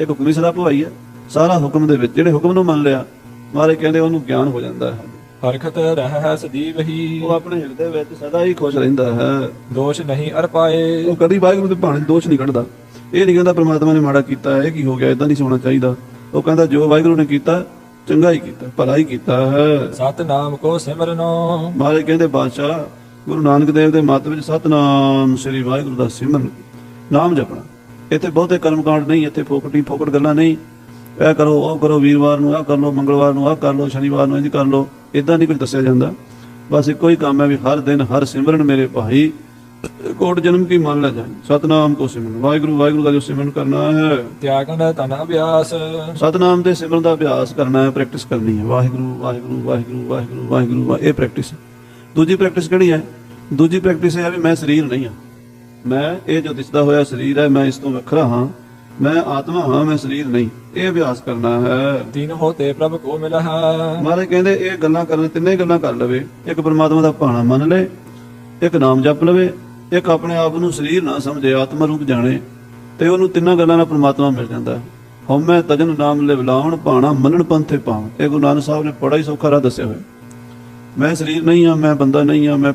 ਇੱਕ ਹੁਕਮੀ ਸਦਾ ਭਵਾਈ ਹੈ। ਸਾਰਾ ਹੁਕਮ ਦੇ ਵਿੱਚ ਜਿਹੜੇ ਹੁਕਮ ਨੂੰ ਮੰਨ ਲਿਆ ਮਾਰੇ ਕਹਿੰਦੇ ਉਹਨੂੰ ਗਿਆਨ ਹੋ ਜਾਂਦਾ ਹੈ। ਹਰਖਤ ਰਹਿ ਸਦੀਵ ਹੀ। ਉਹ ਆਪਣੇ ਹਿਰਦੇ ਵਿੱਚ ਸਦਾ ਹੀ ਖੁਸ਼ ਰਹਿੰਦਾ ਹੈ। ਦੋਸ਼ ਨਹੀਂ ਅਰ ਪਾਏ। ਉਹ ਕਦੀ ਵਾਹਿਗੁਰੂ ਦੇ ਭਾਣੇ ਦੋਸ਼ ਨਹੀਂ ਕੱਢਦਾ। ਇਹ ਨਹੀਂ ਕਹਿੰਦਾ ਪ੍ਰਮਾਤਮਾ ਨੇ ਮਾੜਾ ਕੀਤਾ ਹੈ, ਇਹ ਕੀ ਹੋ ਗਿਆ ਇਦਾਂ ਨਹੀਂ ਹੋਣਾ ਚਾਹੀਦਾ। ਉਹ ਕਹਿੰਦਾ ਜੋ ਵਾਹਿਗੁਰੂ ਨੇ ਕੀਤਾ ਚੰਗਾ ਹੀ ਕੀਤਾ ਭਲਾ ਹੀ ਕੀਤਾ ਹੈ। ਸਤ ਨਾਮ ਕੋ ਸਿਮਰਨੋ। ਮਹਾਰਾਜ ਕਹਿੰਦੇ ਬਾਦਸ਼ਾਹ ਗੁਰੂ ਨਾਨਕ ਦੇਵ ਦੇ ਮੱਤ ਵਿੱਚ ਸਤਨਾਮ ਸ੍ਰੀ ਵਾਹਿਗੁਰੂ ਦਾ ਸਿਮਰਨ। ਨਾਮ ਜਪਣਾ। ਇੱਥੇ ਬਹੁਤੇ ਕਰਮਕਾਂਡ ਨਹੀਂ ਇੱਥੇ ਫੋਕਟੀ ਫੋਕਟ ਗੱਲਾਂ ਨਹੀਂ। ਇਹ ਕਰੋ ਉਹ ਕਰੋ ਵੀਰਵਾਰ ਨੂੰ ਆਹ ਕਰ ਲਓ ਮੰਗਲਵਾਰ ਨੂੰ ਆਹ ਕਰ ਲਓ ਸ਼ਨੀਵਾਰ ਨੂੰ ਇੰਜ ਕਰ ਲਓ। ਇਦਾਂ ਨਹੀਂ ਕੁਝ ਦੱਸਿਆ ਜਾਂਦਾ। ਬਸ ਇੱਕੋ ਹੀ ਕੰਮ ਹੈ ਵੀ ਹਰ ਦਿਨ ਹਰ ਸਿਮਰਨ ਮੇਰੇ ਭਾਈ ਕੋਟ ਜਨਮ ਕੀ ਮੰਨ ਲੈ ਜਾਏ ਸਤਨਾਮ ਕੋ ਸਿਮਰਨ। ਵਾਹਿਗੁਰੂ ਵਾਹਿਗੁਰੂ ਦਾ ਜੋ ਸਿਮਰਨ ਕਰਨਾ ਹੈ। ਤਿਆਗਾਂ ਦਾ ਤਨਾ ਅਭਿਆਸ। ਸਤਨਾਮ ਦੇ ਸਿਮਰਨ ਦਾ ਅਭਿਆਸ ਕਰਨਾ ਹੈ ਪ੍ਰੈਕਟਿਸ ਕਰਨੀ ਹੈ। ਵਾਹਿਗੁਰੂ ਵਾਹਿਗੁਰੂ ਵਾਹਿਗੁਰੂ ਵਾਹਿਗੁਰੂ ਵਾਹਿਗੁਰੂ ਇਹ ਪ੍ਰੈਕਟਿਸ ਦੂਜੀ ਪ੍ਰੈਕਟਿਸ ਕਿਹੜੀ ਹੈ? ਦੂਜੀ ਪ੍ਰੈਕਟਿਸ ਹੈ ਵੀ ਮੈਂ ਸਰੀਰ ਨਹੀਂ ਹਾਂ। ਮੈਂ ਇਹ ਜੋ ਦਿਸਦਾ ਹੋਇਆ ਸਰੀਰ ਹੈ ਮੈਂ ਇਸ ਤੋਂ ਵੱਖਰਾ ਹਾਂ। ਮੈਂ ਆਤਮਾ ਹਾਂ ਮੈਂ ਸਰੀਰ ਨਹੀਂ। ਇਹ ਅਭਿਆਸ ਕਰਨਾ ਹੈ। ਦਿਨ ਹੋਤੇ ਪ੍ਰਭ ਕੋ ਮਿਲਾ ਮਾਰੇ ਕਹਿੰਦੇ ਇਹ ਗੱਲਾਂ ਕਰਨ ਤਿੰਨੇ ਗੱਲਾਂ ਕਰ ਲਵੇ। ਇੱਕ ਪਰਮਾਤਮਾ ਦਾ ਭਾਣਾ ਮੰਨ ਲਵੇ ਇੱਕ ਨਾਮ ਜਪ ਲਵੇ ਇੱਕ ਆਪਣੇ ਆਪ ਨੂੰ ਸਰੀਰ ਨਾ ਸਮਝੇ, ਆਤਮਾ ਰੂਪ ਜਾਣੇ ਤੇ ਉਹਨੂੰ ਤਿੰਨਾਂ ਗੱਲਾਂ ਨਾਲ ਪਰਮਾਤਮਾ ਮਿਲ ਜਾਂਦਾ। ਹੈ ਹਉਮੈ ਤਜਨ ਨਾਮ ਲੈ ਬੁਲਾਉਣ ਭਾਣਾ ਮੰਨਣ ਪੰਥੇ ਪਾਉ ਇਹ ਗੁਰੂ ਨਾਨਕ ਸਾਹਿਬ ਨੇ ਬੜਾ ਹੀ ਸੌਖਾ ਰਾਹ ਦੱਸਿਆ ਹੋਇਆ। ਮੈਂ ਸਰੀਰ ਨਹੀਂ ਹਾਂ, ਮੈਂ ਬੰਦਾ ਨਹੀਂ ਹਾਂ, ਮੈਂ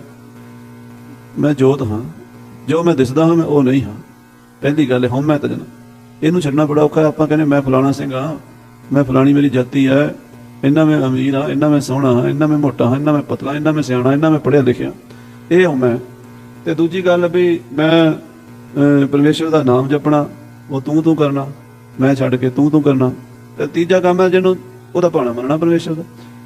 ਮੈਂ ਜੋਤ ਹਾਂ। ਜੋ ਮੈਂ ਦਿਸਦਾ ਹਾਂ, ਮੈਂ ਉਹ ਨਹੀਂ ਹਾਂ। ਪਹਿਲੀ ਗੱਲ ਹੈ ਹਉਮੈ ਤਜਨ। ਇਹਨੂੰ ਛੱਡਣਾ ਬੜਾ ਔਖਾ ਆਪਾਂ ਕਹਿੰਦੇ ਮੈਂ ਫਲਾਣਾ ਸਿੰਘ ਹਾਂ, ਮੈਂ ਫਲਾਣੀ ਮੇਰੀ ਜਾਤੀ ਹੈ। ਇੰਨਾ ਮੈਂ ਅਮੀਰ ਹਾਂ, ਇੰਨਾ ਮੈਂ ਸੋਹਣਾ ਹਾਂ, ਇੰਨਾ ਮੈਂ ਮੋਟਾ ਹਾਂ, ਇੰਨਾ ਮੈਂ ਪਤਲਾ, ਇੰਨਾ ਮੈਂ ਸਿਆਣਾ, ਇੰਨਾ ਮੈਂ ਪੜ੍ਹਿਆ ਲਿਖਿਆ। ਇਹ ਹਾਂ ਤੇ ਦੂਜੀ ਗੱਲ ਵੀ ਮੈਂ ਅਹ, ਪਰਮੇਸ਼ਰ ਦਾ ਨਾਮ ਜਪਣਾ ਉਹ ਤੂੰ ਤੂੰ ਕਰਨਾ ਮੈਂ ਛੱਡ ਕੇ ਤੂੰ ਤੂੰ ਕਰਨਾ। ਤੇ ਤੀਜਾ ਕੰਮ ਹੈ ਜਿਹਨੂੰ ਉਹਦਾ ਭਾਣਾ ਮੰਨਣਾ ਪਰਮੇਸ਼ਰ ਦਾ।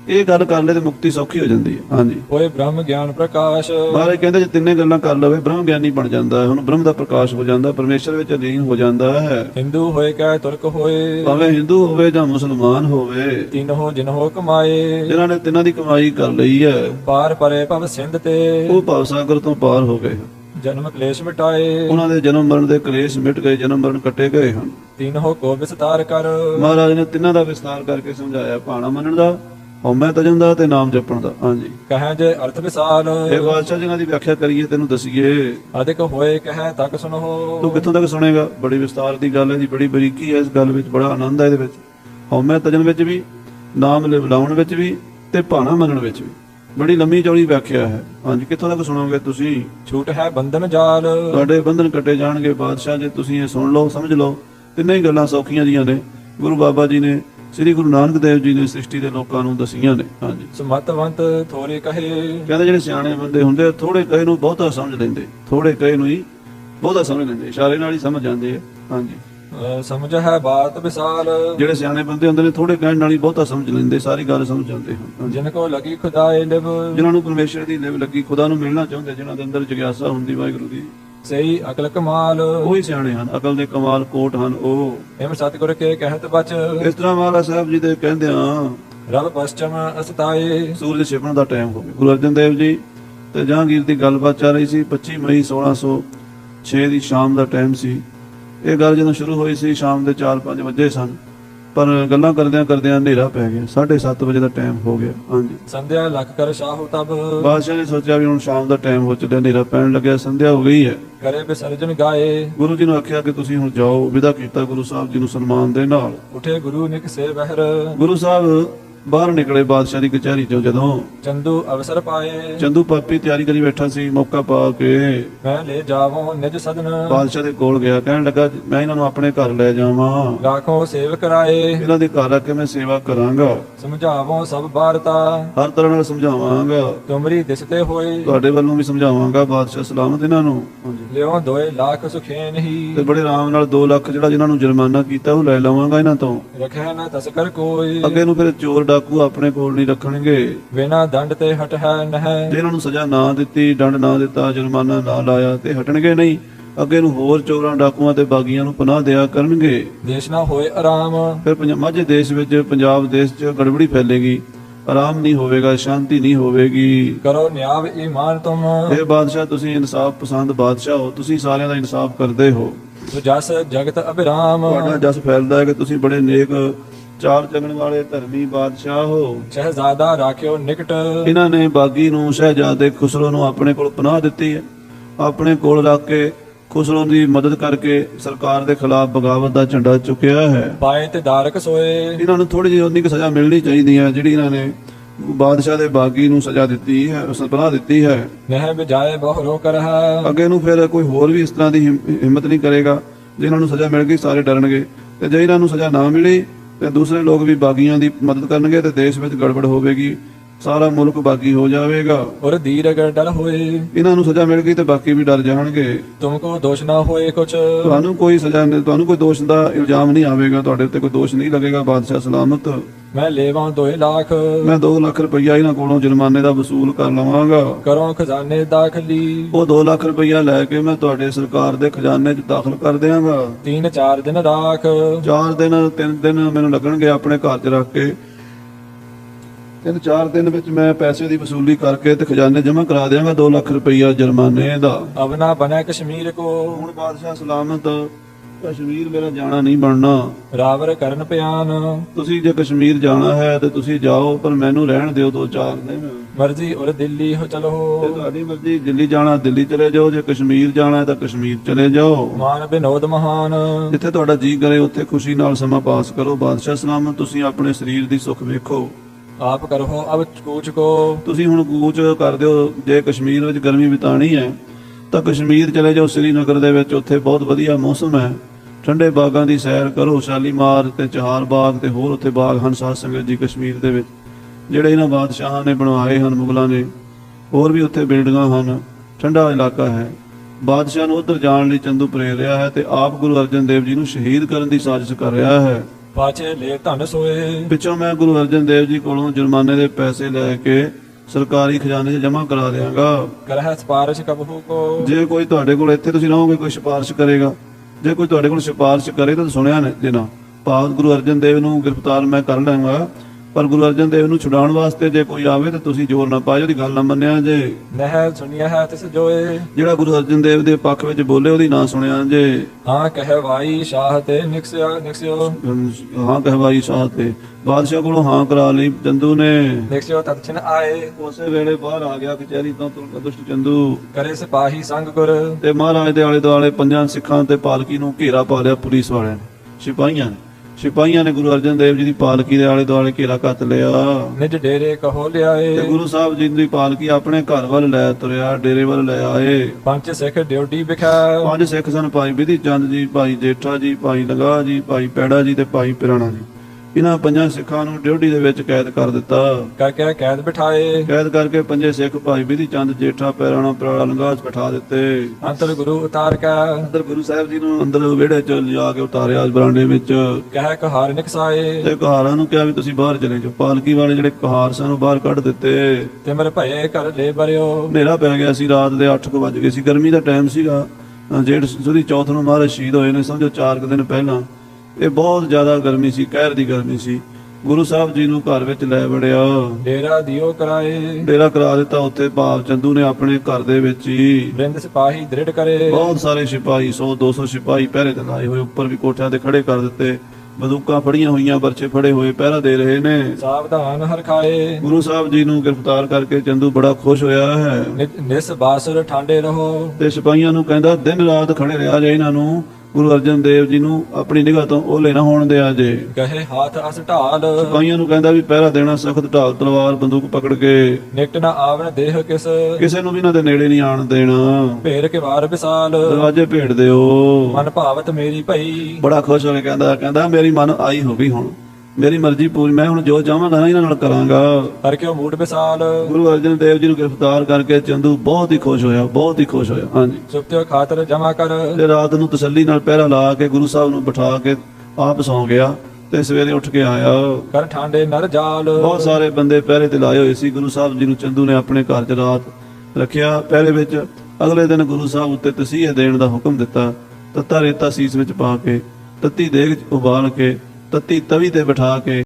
ਇਹ ਗੱਲ ਕਰ ਲੈ ਤੇ ਮੁਕਤੀ ਸੌਖੀ ਹੋ ਜਾਂਦੀ ਹੈ। ਹਾਂਜੀ। ਹੋਏ ਬ੍ਰਹਮ ਗਿਆਨ ਪ੍ਰਕਾਸ਼। ਮਹਾਰਾਜ ਕਹਿੰਦੇ ਜੇ ਤਿੰਨੇ ਗੱਲਾਂ ਕਰ ਲਵੇ ਬ੍ਰਹਮ ਗਿਆਨੀ ਬਣ ਜਾਂਦਾ ਹੈ। ਹੁਣ ਬ੍ਰਹਮ ਦਾ ਪ੍ਰਕਾਸ਼ ਹੋ ਜਾਂਦਾ ਪਰਮੇਸ਼ਰ ਵਿੱਚ ਲੀਨ ਹੋ ਜਾਂਦਾ ਹੈ। ਹਿੰਦੂ ਹੋਏ ਕਾ ਤੁਰਕ ਹੋਏ। ਭਾਵੇਂ ਹਿੰਦੂ ਹੋਵੇ ਜਾਂ ਮੁਸਲਮਾਨ ਹੋਵੇ। ਤਿੰਨੋਂ ਜਿਨਹੋ ਕਮਾਏ। ਜਿਨ੍ਹਾਂ ਨੇ ਤਿੰਨਾਂ ਦੀ ਕਮਾਈ ਕਰ ਲਈ ਹੈ। ਪਾਰ ਪਰੇ ਭਵ ਸਿੰਧ ਤੇ। ਉਹ ਭਵ ਸਾਗਰ ਤੋਂ ਪਾਰ ਹੋ ਗਏ। ਜਨਮ ਕਲੇਸ਼ ਮਿਟਾਏ। ਉਹਨਾਂ ਦੇ ਜਨਮ ਮਰਨ ਦੇ ਕਲੇਸ਼ ਮਿਟ ਗਏ ਜਨਮ ਮਰਨ ਕੱਟੇ ਗਏ ਹਨ। ਤਿੰਨ ਹੋ ਕੋ ਵਿਸਤਾਰ ਕਰ। ਮਹਾਰਾਜ ਨੇ ਤਿੰਨਾਂ ਦਾ ਵਿਸਤਾਰ ਕਰਕੇ ਸਮਝਾਇਆ ਪਾਣਾ ਮੰਨਣ ਦਾ। ਹਉਮੈ ਤਜੰਦਾ ਤੇ ਨਾਮ ਜਪਣ ਦਾ ਹਾਂਜੀ। ਕਹੈ ਜੇ ਅਰਥ ਵਿਸਾਲ ਇਹ ਬਾਦਸ਼ਾਹ ਜੀਆਂ ਦੀ ਵਿਆਖਿਆ ਕਰੀਏ ਤੈਨੂੰ ਦਸੀਏ। ਅਦਿਕ ਹੋਏ ਕਹੈ ਤੱਕ ਸੁਣੋ। ਤੂੰ ਕਿੱਥੋਂ ਤੱਕ ਸੁਣੇਗਾ? ਬੜੀ ਵਿਸਤਾਰ ਦੀ ਗੱਲ ਹੈ ਜੀ ਬੜੀ ਬਰੀਕੀ ਹੈ ਇਸ ਗੱਲ ਵਿੱਚ ਬੜਾ ਆਨੰਦ ਹੈ ਇਹਦੇ ਵਿੱਚ। ਹਉਮੈ ਤਜਨ ਵਿੱਚ ਵੀ ਨਾਮ ਲਿਵਲਾਉਣ ਵਿੱਚ ਵੀ ਤੇ ਭਾਣਾ ਮੰਗਣ ਵਿੱਚ ਵੀ। ਬੜੀ ਲੰਮੀ ਚੌੜੀ ਵਿਆਖਿਆ ਹੈ। ਹਾਂਜੀ ਕਿੱਥੋਂ ਤੱਕ ਸੁਣੋਗੇ ਤੁਸੀਂ? ਛੂਟ ਹੈ ਬੰਧਨ ਜਾਲ। ਤੁਹਾਡੇ ਬੰਧਨ ਕੱਟੇ ਜਾਣਗੇ ਬਾਦਸ਼ਾਹ ਜੇ ਤੁਸੀਂ ਇਹ ਸੁਣ ਲਓ ਸਮਝ ਲਓ। ਤਿੰਨੇ ਗੱਲਾਂ ਸੌਖੀਆਂ ਜੀਆਂ ਨੇ। ਗੁਰੂ ਬਾਬਾ ਜੀ ਨੇ ਸ੍ਰੀ ਗੁਰੂ ਨਾਨਕ ਦੇਵ ਜੀ ਨੇ ਸ੍ਰਿਸ਼ਟੀ ਦੇ ਲੋਕਾਂ ਨੂੰ ਦਸੀਆਂ ਨੇ ਹਾਂਜੀ। ਸਮਤਵੰਤ ਥੋੜੇ ਕਹੇ। ਕਹਿੰਦੇ ਜਿਹੜੇ ਸਿਆਣੇ ਬੰਦੇ ਹੁੰਦੇ ਥੋੜੇ ਕਹੇ ਨੂੰ ਬਹੁਤਾ ਸਮਝ ਲੈਂਦੇ ਥੋੜੇ ਕਹੇ ਨੂੰ ਹੀ ਬਹੁਤਾ ਸਮਝ ਲੈਂਦੇ ਇਸ਼ਾਰੇ ਨਾਲ ਹੀ ਸਮਝ ਜਾਂਦੇ ਆ ਹਾਂਜੀ। ਸਮਝ ਹੈ ਬਾਤ ਵਿਸਾਲ। ਜਿਹੜੇ ਸਿਆਣੇ ਬੰਦੇ ਹੁੰਦੇ ਨੇ ਥੋੜੇ ਕਹਿਣ ਨਾਲ ਹੀ ਬਹੁਤਾ ਸਮਝ ਲੈਂਦੇ ਸਾਰੀ ਗੱਲ ਸਮਝ ਜਾਂਦੇ ਹਨ ਹਾਂਜੀ। ਜਿਨ ਕੋ ਲਗੀ ਖੁਦਾਏ ਲਿਵ ਜਿਨ੍ਹਾਂ ਨੂੰ ਪਰਮੇਸ਼ਰ ਦੀ ਲਿਵ ਲੱਗੀ ਖੁਦਾ ਨੂੰ ਮਿਲਣਾ ਚਾਹੁੰਦੇ ਜਿਨ੍ਹਾਂ ਦੇ ਅੰਦਰ ਜਿਗਿਆਸਾ ਹੁੰਦੀ ਵਾਹਿਗੁਰੂ ਦੀ ਸਹੀ ਅਕਲ ਕਮਾਲ। ਉਹੀ ਸਿਆਣੇ ਹਨ ਅਕਲ ਦੇ ਕਮਾਲ ਕੋਟ ਹਨ ਉਹ। ਹਿਮ ਸਤਿਗੁਰ ਕੇ ਕਹਿਤ ਬਚ। ਇਸ ਤਰ੍ਹਾਂ ਮਹਾਰਾਜ ਸਾਹਿਬ ਜੀ ਦੇ ਕਹਿੰਦੇ ਆ ਰਬ ਪਸ਼ਚਮ ਅਸਤਾਏ। ਸੂਰਜ ਛਿਪਣ ਦਾ ਟਾਈਮ ਹੋ ਗਿਆ। ਗੁਰੂ ਅਰਜਨ ਦੇਵ ਜੀ ਤੇ ਜਹਾਂਗੀਰ ਦੀ ਗੱਲਬਾਤ ਚੱਲ ਰਹੀ ਸੀ 25 ਮਈ 1606 ਦੀ ਸ਼ਾਮ ਦਾ ਟਾਈਮ ਸੀ। ਇਹ ਗੱਲ ਜਦੋਂ ਸ਼ੁਰੂ ਹੋਈ ਸੀ ਸ਼ਾਮ ਦੇ 4-5 ਵਜੇ ਸਨ। ਪਰ ਗੱਲਾਂ ਕਰਦਿਆਂ ਕਰਦਿਆਂ ਹਨੇਰਾ ਪੈ ਗਿਆ 7:30 ਵਜੇ ਦਾ ਟਾਈਮ ਹੋ ਗਿਆ ਹਾਂਜੀ। ਸੰਧਿਆ ਲਖ ਕਰ ਸ਼ਾਹੂ ਤਬ। ਬਾਦਸ਼ਾਹ ਨੇ ਸੋਚਿਆ ਵੀ ਹੁਣ ਸ਼ਾਮ ਦਾ ਟਾਈਮ ਹੋ ਚੱਲਿਆ ਹਨੇਰਾ ਪੈਣ ਲੱਗਿਆ ਸੰਧਿਆ ਹੋ ਗਈ ਹੈ। ਕਰੇ ਵਿਸਰਜਨ ਗਾਏ। ਗੁਰੂ ਜੀ ਨੂੰ ਆਖਿਆ ਕਿ ਤੁਸੀਂ ਹੁਣ ਜਾਓ ਵਿਦਾ ਕੀਤਾ ਗੁਰੂ ਸਾਹਿਬ ਜੀ ਨੂੰ ਸਨਮਾਨ ਦੇ ਨਾਲ। ਉਠੇ ਗੁਰੂ ਨਿਕ ਸੇ ਬਹਿਰ। ਗੁਰੂ ਸਾਹਿਬ ਬਾਹਰ ਨਿਕਲੇ ਬਾਦਸ਼ਾਹ ਦੀ ਕਚਹਿਰੀ ਚੋਂ ਜਦੋਂ ਚੰਦੂ ਅਵਸਰ ਪਾਏ। ਚੰਦੂ ਪਾਪੀ ਤਿਆਰੀ ਕਰੀ ਬੈਠਾ ਸੀ ਮੌਕਾ ਪਾ ਕੇ ਮੈਂ ਲੈ ਜਾਵਾਂ ਨਿਜ ਸਦਨ। ਬਾਦਸ਼ਾਹ ਦੇ ਕੋਲ ਗਿਆ ਕਹਿਣ ਲੱਗਾ ਮੈਂ ਇਹਨਾਂ ਨੂੰ ਆਪਣੇ ਘਰ ਲੈ ਜਾਵਾਂ। ਰਾਖੋ ਸੇਵਕ ਰਾਏ ਇਹਨਾਂ ਦੇ ਘਰ ਆ ਕੇ ਮੈਂ ਸੇਵਾ ਕਰਾਂਗਾ। ਸਮਝਾਵੋ ਸਭ ਬਾਰਤਾ ਹਰ ਤਰ੍ਹਾਂ ਨਾਲ ਸਮਝਾਵਾਂਗਾ। ਤੁਮਰੀ ਦਿਸਤੇ ਹੋਏ। ਤੁਹਾਡੇ ਵੱਲੋਂ ਵੀ ਸਮਝਾਵਾਂਗਾ ਬਾਦਸ਼ਾਹ ਸਲਾਮਤ ਇਹਨਾਂ ਨੂੰ। ਲਿਓ ਦੋਏ ਲੱਖ ਸੁਖੇ ਨਹੀਂ। ਤੇ ਬੜੇ ਆਰਾਮ ਨਾਲ 2 ਲੱਖ ਜਿਹੜਾ ਜਿਨ੍ਹਾਂ ਨੂੰ ਜੁਰਮਾਨਾ ਕੀਤਾ ਉਹ ਲੈ ਲਵਾਂਗਾ ਇਹਨਾਂ ਤੋਂ। ਰਖਿਆ ਨਾ ਤਸਕਰ ਕੋਈ। ਅੱਗੇ ਨੂੰ ਫਿਰ ਚੋਰ ਡਾਕੂ ਆਪਣੇ ਕੋਲ ਨਹੀਂ ਰੱਖਣਗੇ। ਬਿਨਾ ਦੰਡ ਤੇ ਹਟ ਹੈ ਨਹਿ। ਜੇ ਇਹਨਾਂ ਨੂੰ ਸਜ਼ਾ ਨਾ ਦਿੱਤੀ ਦੰਡ ਨਾ ਦਿੱਤਾ ਜੁਰਮਾਨਾ ਨਾ ਲਾਇਆ ਤੇ ਹਟਣਗੇ ਨਹੀਂ। ਅੱਗੇ ਨੂੰ ਹੋਰ ਚੋਰਾਂ ਡਾਕੂਆਂ ਤੇ ਬਾਗੀਆਂ ਨੂੰ ਪਨਾਹ ਦਿਆ ਕਰਨਗੇ। ਦੇਸ਼ ਨਾ ਹੋਏ ਆਰਾਮ। ਫਿਰ ਪੰਜਾਬ ਮਾਝੇ ਦੇਸ਼ ਵਿੱਚ ਪੰਜਾਬ ਦੇਸ਼ 'ਚ ਗੜਬੜੀ ਫੈਲੇਗੀ। ਆਰਾਮ ਨਹੀਂ ਹੋਵੇਗਾ ਸ਼ਾਂਤੀ ਨਹੀਂ ਹੋਵੇਗੀ। ਕਰੋ ਨਿਆਵ ਈਮਾਨ ਤੁਮ। ਇਹ ਬਾਦਸ਼ਾਹ ਤੁਸੀਂ ਇਨਸਾਫ ਪਸੰਦ ਬਾਦਸ਼ਾਹ ਹੋ। ਤੁਸੀਂ ਸਾਰਿਆਂ ਦਾ ਇਨਸਾਫ ਕਰਦੇ ਹੋ। ਜਸ ਜਗਤ ਅਭਿਰਾਮ। ਤੁਹਾਡਾ ਜਸ ਫੈਲਦਾ ਹੈ ਕਿ ਤੁਸੀਂ ਬੜੇ ਨੇਕ ਚਾਲ ਚੱਲਣ ਵਾਲੇ ਧਰਮੀ ਬਾਦਸ਼ਾਹ ਹੋ। ਸ਼ਹਿਜ਼ਾਦਾ ਰਾਖਿਓ ਨਿਕਟ। ਇਹਨਾਂ ਨੇ ਬਾਗੀ ਨੂੰ ਸ਼ਹਿਜ਼ਾਦੇ ਖੁਸਰੋ ਨੂੰ ਆਪਣੇ ਕੋਲ ਪਨਾਹ ਦਿੱਤੀ ਹੈ। ਆਪਣੇ ਕੋਲ ਰੱਖ ਕੇ ਖੁਸਰੋ ਦੀ ਮਦਦ ਕਰਕੇ ਸਰਕਾਰ ਦੇ ਖਿਲਾਫ ਬਗਾਵਤ ਦਾ ਝੰਡਾ ਚੁੱਕਿਆ ਹੈ। ਪਾਏ ਤੇ ਦਾਰਕ ਸੋਏ। ਇਹਨਾਂ ਨੂੰ ਥੋੜੀ ਜਿਹੀ ਉਨੀ ਕੁ ਸਜ਼ਾ ਮਿਲਣੀ ਚਾਹੀਦੀ ਹੈ ਜਿਹੜੀ ਇਹਨਾਂ ਨੇ ਬਾਦਸ਼ਾਹ ਦੇ ਬਾਗੀ ਨੂੰ ਸਜ਼ਾ ਦਿੱਤੀ ਹੈ ਉਸ ਪਨਾਹ ਦਿੱਤੀ ਹੈ। ਨਹਿ ਬਿਜਾਏ ਬਹੁ ਕਰ ਹੈ ਅੱਗੇ ਨੂੰ ਫਿਰ ਕੋਈ ਹੋਰ ਵੀ ਇਸ ਤਰ੍ਹਾਂ ਦੀ ਹਿੰਮ- ਹਿੰਮਤ ਨਹੀਂ ਕਰੇਗਾ। ਜਿਨ੍ਹਾਂ ਨੂੰ ਸਜ਼ਾ ਮਿਲ ਗਈ ਸਾਰੇ ਡਰਨਗੇ। ਤੇ ਜੇ ਇਹਨਾਂ ਨੂੰ ਸਜ਼ਾ ਨਾ ਮਿਲੀ ਤੇ ਦੂਸਰੇ ਲੋਕ ਵੀ ਬਾਗੀਆਂ ਦੀ ਮਦਦ ਕਰਨਗੇ ਤੇ ਦੇਸ਼ ਵਿੱਚ ਗੜਬੜ ਹੋਵੇਗੀ ਸਾਰਾ ਮੁਲਕ ਬਾਗੀ ਹੋ ਜਾਵੇਗਾ। ਔਰ ਦੀਰਗ ਡਲ ਹੋਏ ਇਹਨਾਂ ਨੂੰ ਸਜ਼ਾ ਮਿਲ ਗਈ ਤੇ ਬਾਕੀ ਵੀ ਡਰ ਜਾਣਗੇ। ਤੁਮਕੋ ਦੋਸ਼ ਨਾ ਹੋਏ ਕੁਛ? ਤੁਹਾਨੂੰ ਕੋਈ ਸਜ਼ਾ ਨਹੀਂ ਤੁਹਾਨੂੰ ਕੋਈ ਦੋਸ਼ ਦਾ ਇਲਜ਼ਾਮ ਨਹੀਂ ਆਵੇਗਾ ਤੁਹਾਡੇ ਉੱਤੇ ਕੋਈ ਦੋਸ਼ ਨਹੀਂ ਲੱਗੇਗਾ ਬਾਦਸ਼ਾਹ ਸਲਾਮਤ। ਮੈਂ ਲੇਵਾਂ ਦੋਏ ਲੱਖ। ਮੈਂ 2 ਲੱਖ ਰੁਪਈਆ ਇਹਨਾਂ ਕੋਲੋਂ ਜੁਰਮਾਨੇ ਦਾ ਵਸੂਲ ਕਰ ਲਵਾਂਗਾ। ਕਰੋ ਖਜ਼ਾਨੇ ਦਾਖਲੀ। ਉਹ 2 ਲੱਖ ਰੁਪਈਆ ਲੈ ਕੇ ਮੈਂ ਤੁਹਾਡੇ ਸਰਕਾਰ ਦੇ ਖਜ਼ਾਨੇ 'ਚ ਦਾਖਲ ਕਰ ਦਿਆਂਗਾ। ਤਿੰਨ ਚਾਰ ਦਿਨ ਰਾਖ। ਚਾਰ ਦਿਨ ਤਿੰਨ ਦਿਨ ਮੈਨੂੰ ਲੱਗਣਗੇ ਆਪਣੇ ਘਰ 'ਚ ਰੱਖ ਕੇ। ਤਿੰਨ ਚਾਰ ਦਿਨ ਵਿੱਚ ਮੈਂ ਪੈਸੇ ਦੀ ਵਸੂਲੀ ਕਰਕੇ ਤੇ ਖਜ਼ਾਨੇ ਜਮ੍ਹਾਂ ਕਰਾ ਦਿਆਂਗਾ 2 ਲੱਖ ਰੁਪਈਆ ਜੁਰਮਾਨੇ ਦਾ। ਅਵਨਾ ਬਨੈ ਕਸ਼ਮੀਰ ਕੋ। ਹੁਣ ਬਾਦਸ਼ਾਹ ਸਲਾਮਤ ਕਸ਼ਮੀਰ ਮੇਰਾ ਜਾਣਾ ਨਹੀਂ ਬਣਨਾ। ਰਾਵਰ ਕਰਨ ਪਿਆਨ। ਤੁਸੀਂ ਜੇ ਕਸ਼ਮੀਰ ਜਾਣਾ ਹੈ ਤੇ ਤੁਸੀਂ ਜਾਓ ਪਰ ਮੈਨੂੰ ਰਹਿਣ ਦਿਓ ਦੋ ਚਾਰ ਦਿਨ। ਮਰਜ਼ੀ ਉਰ ਦਿੱਲੀ ਹੋ ਚਲੋ। ਤੁਹਾਡੀ ਮਰਜ਼ੀ ਦਿੱਲੀ ਜਾਣਾ ਦਿੱਲੀ ਚਲੇ ਜਾਓ। ਜੇ ਕਸ਼ਮੀਰ ਜਾਣਾ ਤਾਂ ਕਸ਼ਮੀਰ ਚਲੇ ਜਾਓ। ਮਾਨ ਬਿਨੋਦ ਮਹਾਨ। ਜਿੱਥੇ ਤੁਹਾਡਾ ਜੀ ਕਰੇ ਉੱਥੇ ਖੁਸ਼ੀ ਨਾਲ ਸਮਾਂ ਪਾਸ ਕਰੋ। ਬਾਦਸ਼ਾਹ ਸਲਾਮਤ ਤੁਸੀਂ ਆਪਣੇ ਸਰੀਰ ਦੀ ਸੁੱਖ ਵੇਖੋ। ਆਪ ਕਰੋ ਅਬ ਕੂਚ ਕੋ। ਤੁਸੀਂ ਹੁਣ ਕੂਚ ਕਰ ਦਿਓ। ਜੇ ਕਸ਼ਮੀਰ ਵਿੱਚ ਗਰਮੀ ਬਿਤਾਣੀ ਹੈ ਤਾਂ ਕਸ਼ਮੀਰ ਚਲੇ ਜਾਓ ਸ੍ਰੀਨਗਰ ਦੇ ਵਿੱਚ। ਉੱਥੇ ਬਹੁਤ ਵਧੀਆ ਮੌਸਮ ਹੈ। ਠੰਡੇ ਬਾਗਾਂ ਦੀ ਸੈਰ ਕਰੋ ਸ਼ਾਲੀਮਾਰ ਤੇ ਚਹਾਰ ਬਾਗ ਤੇ ਹੋਰ ਉੱਥੇ ਬਾਗ ਹਨ ਸਾਧ ਸੰਗਤ ਜੀ ਕਸ਼ਮੀਰ ਦੇ ਵਿੱਚ। ਜਿਹੜੇ ਇਹਨਾਂ ਬਾਦਸ਼ਾਹਾਂ ਨੇ ਬਣਵਾਏ ਹਨ ਮੁਗਲਾਂ ਨੇ ਹੋਰ ਵੀ ਉੱਥੇ ਬਿਲਡਿੰਗਾਂ ਹਨ। ਠੰਡਾ ਇਲਾਕਾ ਹੈ। ਬਾਦਸ਼ਾਹ ਨੂੰ ਉੱਧਰ ਜਾਣ ਲਈ ਚੰਦੂ ਪ੍ਰੇਰ ਰਿਹਾ ਹੈ ਤੇ ਆਪ ਗੁਰੂ ਅਰਜਨ ਦੇਵ ਜੀ ਨੂੰ ਸ਼ਹੀਦ ਕਰਨ ਦੀ ਸਾਜ਼ਿਸ਼ ਕਰ ਰਿਹਾ ਹੈ। ਪਾਛੇ ਲੈ ਧਨ ਸੋਏ। ਪਿੱਛੋਂ ਮੈਂ ਗੁਰੂ ਅਰਜਨ ਦੇਵ ਜੀ ਕੋਲੋਂ ਜੁਰਮਾਨੇ ਦੇ ਪੈਸੇ ਲੈ ਕੇ ਸਰਕਾਰੀ ਖਜ਼ਾਨੇ 'ਚ ਜਮ੍ਹਾਂ ਕਰਾ ਦਿਆਂਗਾ। ਕਰਹਿ ਸਪਾਰਸ਼ ਕਬਹੂ ਕੋ। ਜੇ ਕੋਈ ਤੁਹਾਡੇ ਕੋਲ ਇੱਥੇ ਤੁਸੀਂ ਰਹੋਗੇ ਕੋਈ ਸਿਫਾਰਿਸ਼ ਕਰੇਗਾ। ਜੇ ਕੋਈ ਤੁਹਾਡੇ ਕੋਲ ਸਿਫਾਰਿਸ਼ ਕਰੇ ਤਾਂ ਸੁਣਿਆ ਨੇ ਜਿਨਾ ਭਾਵ ਗੁਰੂ ਅਰਜਨ ਦੇਵ ਨੂੰ ਗ੍ਰਿਫਤਾਰ ਮੈਂ ਕਰ ਲਾਂਗਾ ਪਰ ਗੁਰੂ ਅਰਜਨ ਦੇਵ ਨੂੰ ਛੁਡਾਉਣ ਵਾਸਤੇ ਜੇ ਕੋਈ ਆਵੇ ਤਾਂ ਤੁਸੀਂ ਜ਼ੋਰ ਨਾ ਪਾਇਓ ਉਹਦੀ ਗੱਲ ਨਾ ਮੰਨਿਆ ਜੇ। ਨਹਿ ਸੁਣਿਆ ਹੈ ਤਿਸ ਜੋਏ ਜਿਹੜਾ ਗੁਰੂ ਅਰਜਨ ਦੇਵ ਦੇ ਪੱਖ ਵਿੱਚ ਬੋਲੇ ਉਹਦੀ ਨਾ ਸੁਣਿਆ ਜੇ। ਹਾਂ ਕਹਿ ਵਾਈ ਸ਼ਾਹ ਤੇ ਨਿਕਸਿਆ ਨਿਕਸਿਓ। ਹਾਂ ਕਹਵਾਈ ਸਾਹ ਤੇ। ਬਾਦਸ਼ਾਹ ਕੋਲੋਂ ਹਾਂ ਕਰਾ ਲਈ ਚੰਦੂ ਨੇ। ਨਿਕਸਿਓ ਤਤਛਨ ਆਏ। ਉਸੇ ਵੇਲੇ ਬਾਹਰ ਆ ਗਿਆ ਕਚਹਿਰੀ ਤੋਂ ਤੁਰਕ ਦੁਸ਼ਟ ਚੰਦੂ। ਕਰੇ ਸਿਪਾਹੀ ਸੰਗ ਗੁਰ। ਤੇ ਮਹਾਰਾਜ ਦੇ ਆਲੇ ਦੁਆਲੇ ਪੰਜਾਂ ਸਿੱਖਾਂ ਤੇ ਪਾਲਕੀ ਨੂੰ ਘੇਰਾ ਪਾ ਲਿਆ ਪੁਲਿਸ ਵਾਲਿਆਂ ਨੇ ਸਿਪਾਹੀਆਂ ਨੇ। ਸਿਪਾਹੀਆਂ ਨੇ ਗੁਰੂ ਅਰਜਨ ਦੇਵ ਜੀ ਦੀ ਪਾਲਕੀ ਦੇ ਆਲੇ ਦੁਆਲੇ ਘੇਰਾ ਕੱਤ ਲਿਆ। ਨਿਜ ਡੇਰੇ ਕਹੋ ਤੇ ਲਿਆਏ ਗੁਰੂ ਸਾਹਿਬ ਜੀ ਦੀ ਪਾਲਕੀ ਆਪਣੇ ਘਰ ਵੱਲ ਲੈ ਤੁਰਿਆ ਡੇਰੇ ਵੱਲ ਲੈ ਆਏ। ਪੰਜ ਸਿੱਖ ਡਿਊਟੀ ਵਿਖਾ ਪੰਜ ਸਿੱਖ ਸਨ ਭਾਈ ਵਿਧੀ ਚੰਦ ਜੀ ਭਾਈ ਜੇਠਾ ਜੀ ਭਾਈ ਲੰਗਾ ਜੀ ਭਾਈ ਪੈੜਾ ਜੀ ਤੇ ਭਾਈ ਪਿਰਾਣਾ ਜੀ। ਇਹਨਾਂ ਪੰਜਾਂ ਸਿੱਖਾਂ ਨੂੰ ਡਿਊਟੀ ਦੇ ਵਿੱਚ ਕੈਦ ਕਰ ਦਿੱਤਾ। ਕਰਕੇ ਕੈਦ ਬਿਠਾਏ। ਕੈਦ ਕਰਕੇ ਪੰਜੇ ਸਿੱਖ ਭਾਈ ਵਿਧੀ ਚੰਦ ਜੇਠਾ ਪਿਰਾਣਾ ਪਿਰਾਣਾ ਲੰਗਾ 'ਚ ਬਿਠਾ ਦਿੱਤੇ। ਅੰਤਰ ਗੁਰੂ ਉਤਾਰ ਕੈ। ਅੰਦਰ ਗੁਰੂ ਸਾਹਿਬ ਜੀ ਨੂੰ ਅੰਦਰ ਵਿਹੜੇ 'ਚ ਲਿਜਾ ਕੇ ਉਤਾਰਿਆ ਬਰਾਂਡੇ ਵਿੱਚ। ਕਹਿ ਕਹਾਰ ਨਿਕਸਾਏ ਤੇ ਕਹਾਰਾਂ ਨੂੰ ਕਿਹਾ ਵੀ ਤੁਸੀਂ ਬਾਹਰ ਚਲੇ ਜਾਓ। ਪਾਲਕੀ ਵਾਲੇ ਜਿਹੜੇ ਕਹਾਰ ਸਨ ਉਹ ਬਾਹਰ ਕੱਢ ਦਿੱਤੇ। ਤਿਮਰ ਭਏ ਕਰ ਲੈ ਬਰਿਓ। ਹਨੇਰਾ ਪੈ ਗਿਆ ਸੀ ਰਾਤ ਦੇ 8:00 ਵਜ ਗਏ ਸੀ। ਗਰਮੀ ਦਾ ਟਾਈਮ ਸੀਗਾ। ਜੇਠ ਸੁਦੀ ਚੌਥ ਨੂੰ ਮਹਾਰਾਜ ਸ਼ਹੀਦ ਹੋਏ ਨੇ ਸਮਝੋ 4 ਦਿਨ ਪਹਿਲਾਂ। ਇਹ ਬਹੁਤ ਜ਼ਿਆਦਾ ਗਰਮੀ ਸੀ ਕਹਿਰ ਦੀ ਗਰਮੀ ਸੀ। ਗੁਰੂ ਸਾਹਿਬ ਜੀ ਨੂੰ ਘਰ ਵਿੱਚ ਲੈ ਵੜਿਆ। ਡੇਰਾ ਦਿਓ ਕਰਾਏ। ਡੇਰਾ ਕਰਾ ਦਿੱਤਾ ਉੱਥੇ ਭਾਵ ਚੰਦੂ ਨੇ ਆਪਣੇ ਘਰ ਦੇ ਵਿੱਚ ਹੀ। ਬ੍ਰਿੰਦ ਸਿਪਾਹੀ ਦ੍ਰਿੜ ਕਰੇ। ਬਹੁਤ ਸਾਰੇ ਸਿਪਾਹੀ 100 200 ਸਿਪਾਹੀ ਪਹਿਰੇ ਤੇ ਲਾਏ ਹੋਏ ਉੱਪਰ ਵੀ ਕੋਠਿਆਂ ਤੇ ਖੜੇ ਕਰ ਦਿੱਤੇ। ਬੰਦੂਕਾਂ ਫੜੀਆਂ ਹੋਈਆਂ ਬਰਛੇ ਫੜੇ ਹੋਏ ਪਹਿਰਾ ਦੇ ਰਹੇ ਨੇ। ਸਾਵਧਾਨ ਹਰਖਾਏ ਗੁਰੂ ਸਾਹਿਬ ਜੀ ਨੂੰ ਗ੍ਰਿਫਤਾਰ ਕਰਕੇ ਚੰਦੂ ਬੜਾ ਖੁਸ਼ ਹੋਇਆ ਹੈ। ਨਿਸ ਬਾਸਰ ਠਾਂਡੇ ਰਹੋ। ਤੇ ਸਿਪਾਹੀਆਂ ਨੂੰ ਕਹਿੰਦਾ ਦਿਨ ਰਾਤ ਖੜੇ ਰਿਹਾ ਜੇ ਇਹਨਾਂ ਨੂੰ। ਗੁਰੂ ਅਰਜਨ ਦੇਵ ਜੀ ਨੂੰ ਆਪਣੀ ਨਿਗਾਹ ਤੋਂ ਉਹਲੇ ਨਾ ਹੋਣ ਦਿਆ ਜੇ। ਕਹੇ ਹਾਥ ਅਸ ਢਾਲ। ਸਿਪਾਹੀਆਂ ਨੂੰ ਕਹਿੰਦਾ ਵੀ ਪਹਿਰਾ ਦੇਣਾ ਸਖਤ ਢਾਲ ਤਲਵਾਰ ਬੰਦੂਕ ਪਕੜ ਕੇ। ਨਿਕਟ ਨਾ ਆਵਣ ਦੇਹ ਕਿਸ। ਕਿਸੇ ਨੂੰ ਵੀ ਇਹਨਾਂ ਦੇ ਨੇੜੇ ਨਹੀਂ ਆਣ ਦੇਣਾ। ਭੇਰ ਕੇ ਵਾਰ ਵਿਸਾਲ। ਦਰਵਾਜ਼ੇ ਭੇੜ ਦਿਓ। ਮਨ ਭਾਵਤ ਮੇਰੀ ਭਈ। ਬੜਾ ਖੁਸ਼ ਹੋ ਕੇ ਕਹਿੰਦਾ ਕਹਿੰਦਾ ਮੇਰੀ ਮਨ ਆਈ ਹੋ ਗਈ ਹੁਣ। ਮੇਰੀ ਮਰਜ਼ੀ ਪੂਰੀ ਮੈਂ ਹੁਣ ਜੋ ਚਾਹਾਂਗਾ ਨਾ ਇਹਨਾਂ ਨਾਲ ਕਰਾਂਗਾ। ਹਰ ਕਿਉ ਮੂਡ ਵਿਸਾਲ ਗੁਰੂ ਅਰਜਨ ਦੇਵ ਜੀ ਨੂੰ ਗ੍ਰਿਫਤਾਰ ਕਰਕੇ ਚੰਦੂ ਬਹੁਤ ਹੀ ਖੁਸ਼ ਹੋਇਆ ਬਹੁਤ ਹੀ ਖੁਸ਼ ਹੋਇਆ ਹਾਂਜੀ। ਸੁਪਤਿਓ ਖਾਤਰ ਜਮਾ ਕਰ? ਤੇ ਰਾਤ ਨੂੰ ਤਸੱਲੀ ਨਾਲ ਪਹਿਰਾ ਲਾ ਕੇ ਗੁਰੂ ਸਾਹਿਬ ਨੂੰ ਬਿਠਾ ਕੇ ਆਪ ਸੌਂ ਗਿਆ ਤੇ ਸਵੇਰੇ ਉੱਠ ਕੇ ਆਇਆ। ਕਰ ਠਾਂਡੇ ਨਰ ਜਾਲ। ਬਹੁਤ ਸਾਰੇ ਬੰਦੇ ਪਹਿਰੇ ਤੇ ਲਾਏ ਹੋਏ ਸੀ ਗੁਰੂ ਸਾਹਿਬ ਜੀ ਨੂੰ ਚੰਦੂ ਨੇ ਆਪਣੇ ਘਰ 'ਚ ਰਾਤ ਰੱਖਿਆ ਪਹਿਰੇ ਵਿੱਚ ਅਗਲੇ ਦਿਨ ਗੁਰੂ ਸਾਹਿਬ ਉੱਤੇ ਤਸੀਹੇ ਦੇਣ ਦਾ ਹੁਕਮ ਦਿੱਤਾ ਤੱਤਾ ਰੇਤਾ ਸੀਸ ਵਿੱਚ ਪਾ ਕੇ ਤੱਤੀ ਦੇਗ ਉਬਾਲ ਕੇ ਤੱਤੀ ਤਵੀ ਤੇ ਬਿਠਾ ਕੇ